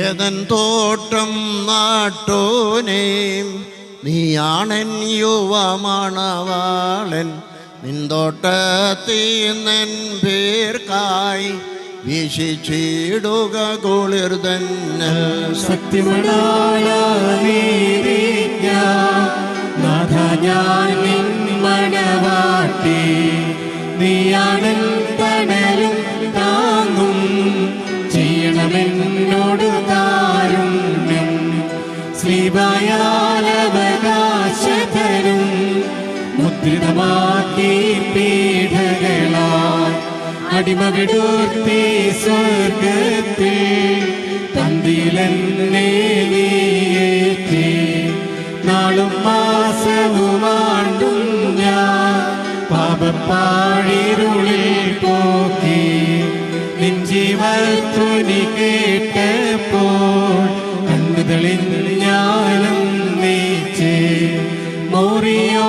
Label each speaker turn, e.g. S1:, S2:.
S1: ഏതൻ തോട്ടം നാട്ടോനേം നീയാണൻ യുവമണവാളൻ. നിന്തോട്ടത്തീന്നൻ പേർക്കായി വീശിച്ചിടുക കുളിർതന്നെ
S2: നാഥ ഞാൻ നിൻ മണവാട്ടി നീയാണ് തണലും താങ്ങും. ചെയ്യണമെന്നോട് കാരുണ്യം ശ്രീവായാലവകാശതരും മുദ്രിതമാക്കി പീഠകളാൽ അടിമ വിടൂർത്തി സ്വർഗത്തിൽ തന്തിയിലെന്നെ നീയേറ്റി. നാളും മാസവും ആണ്ടും ഞാൻ ധ്വനി കേട്ടപ്പോൾ കണ്ണുകളിൽ ഞാനും നീച്ചേ മോറിയോ